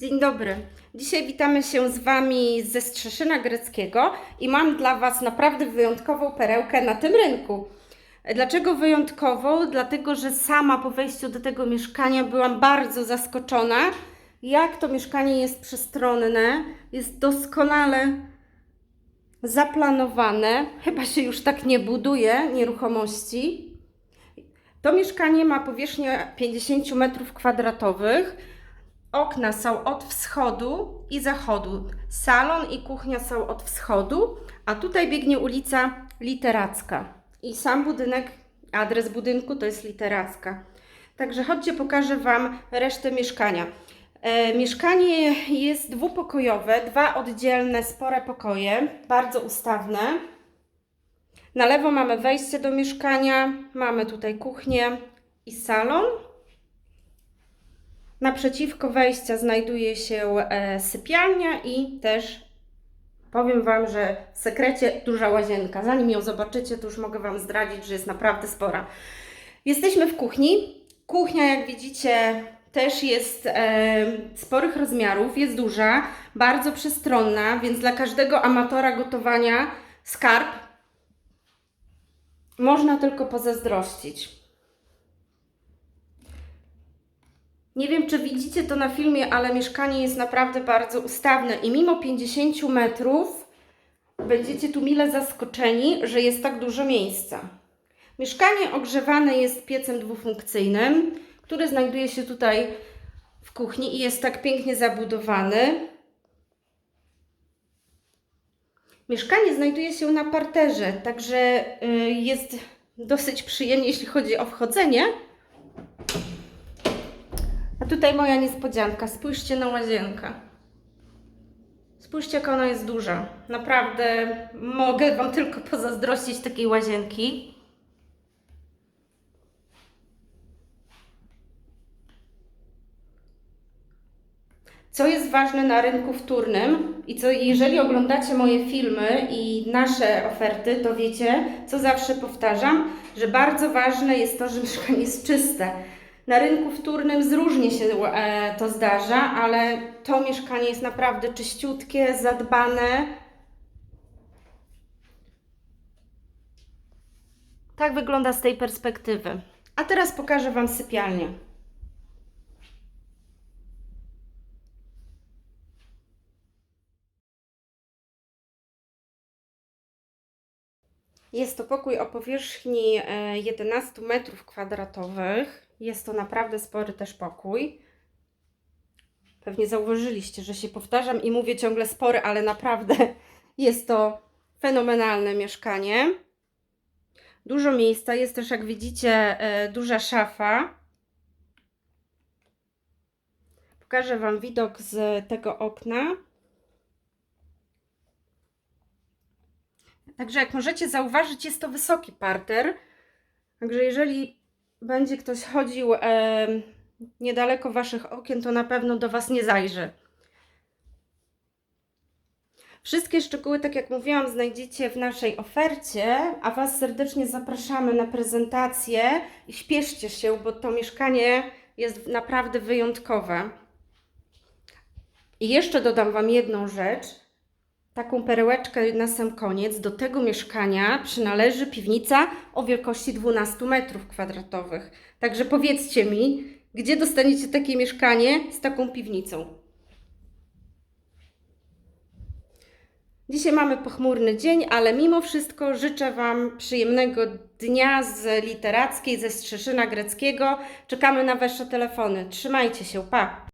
Dzień dobry. Dzisiaj witamy się z Wami ze Strzeszyna Greckiego i mam dla Was naprawdę wyjątkową perełkę na tym rynku. Dlaczego wyjątkową? Dlatego, że sama po wejściu do tego mieszkania byłam bardzo zaskoczona, jak to mieszkanie jest przestronne, jest doskonale zaplanowane. Chyba się już tak nie buduje nieruchomości. To mieszkanie ma powierzchnię 50 m2. Okna są od wschodu i zachodu. Salon i kuchnia są od wschodu, a tutaj biegnie ulica Literacka. I sam budynek, adres budynku to jest Literacka. Także chodźcie, pokażę Wam resztę mieszkania. E, mieszkanie jest dwupokojowe, dwa oddzielne, spore pokoje, bardzo ustawne. Na lewo mamy wejście do mieszkania, mamy tutaj kuchnię i salon. Naprzeciwko wejścia znajduje się e, sypialnia i też powiem Wam, że w sekrecie duża łazienka. Zanim ją zobaczycie, to już mogę Wam zdradzić, że jest naprawdę spora. Jesteśmy w kuchni. Kuchnia, jak widzicie, też jest e, sporych rozmiarów, jest duża, bardzo przestronna, więc dla każdego amatora gotowania skarb można tylko pozazdrościć. Nie wiem, czy widzicie to na filmie, ale mieszkanie jest naprawdę bardzo ustawne i mimo 50 metrów będziecie tu mile zaskoczeni, że jest tak dużo miejsca. Mieszkanie ogrzewane jest piecem dwufunkcyjnym, który znajduje się tutaj w kuchni i jest tak pięknie zabudowany. Mieszkanie znajduje się na parterze, także y, jest dosyć przyjemnie, jeśli chodzi o wchodzenie. Tutaj moja niespodzianka. Spójrzcie na łazienkę. Spójrzcie, jak ona jest duża. Naprawdę mogę Wam tylko pozazdrościć takiej łazienki. Co jest ważne na rynku wtórnym i co jeżeli oglądacie moje filmy i nasze oferty, to wiecie, co zawsze powtarzam, że bardzo ważne jest to, że mieszkanie jest czyste. Na rynku wtórnym zróżnie się e, to zdarza, ale to mieszkanie jest naprawdę czyściutkie, zadbane. Tak wygląda z tej perspektywy. A teraz pokażę Wam sypialnię. Jest to pokój o powierzchni e, 11 metrów kwadratowych. Jest to naprawdę spory też pokój. Pewnie zauważyliście, że się powtarzam i mówię ciągle spory, ale naprawdę jest to fenomenalne mieszkanie. Dużo miejsca, jest też jak widzicie e, duża szafa. Pokażę Wam widok z tego okna. Także jak możecie zauważyć, jest to wysoki parter. Także jeżeli będzie ktoś chodził e, niedaleko Waszych okien, to na pewno do Was nie zajrzy. Wszystkie szczegóły, tak jak mówiłam, znajdziecie w naszej ofercie, a Was serdecznie zapraszamy na prezentację i śpieszcie się, bo to mieszkanie jest naprawdę wyjątkowe. I jeszcze dodam Wam jedną rzecz taką perełeczkę na sam koniec. Do tego mieszkania przynależy piwnica o wielkości 12 metrów kwadratowych. Także powiedzcie mi, gdzie dostaniecie takie mieszkanie z taką piwnicą? Dzisiaj mamy pochmurny dzień, ale mimo wszystko życzę Wam przyjemnego dnia z literackiej, ze Strzeszyna Greckiego. Czekamy na Wasze telefony. Trzymajcie się, pa!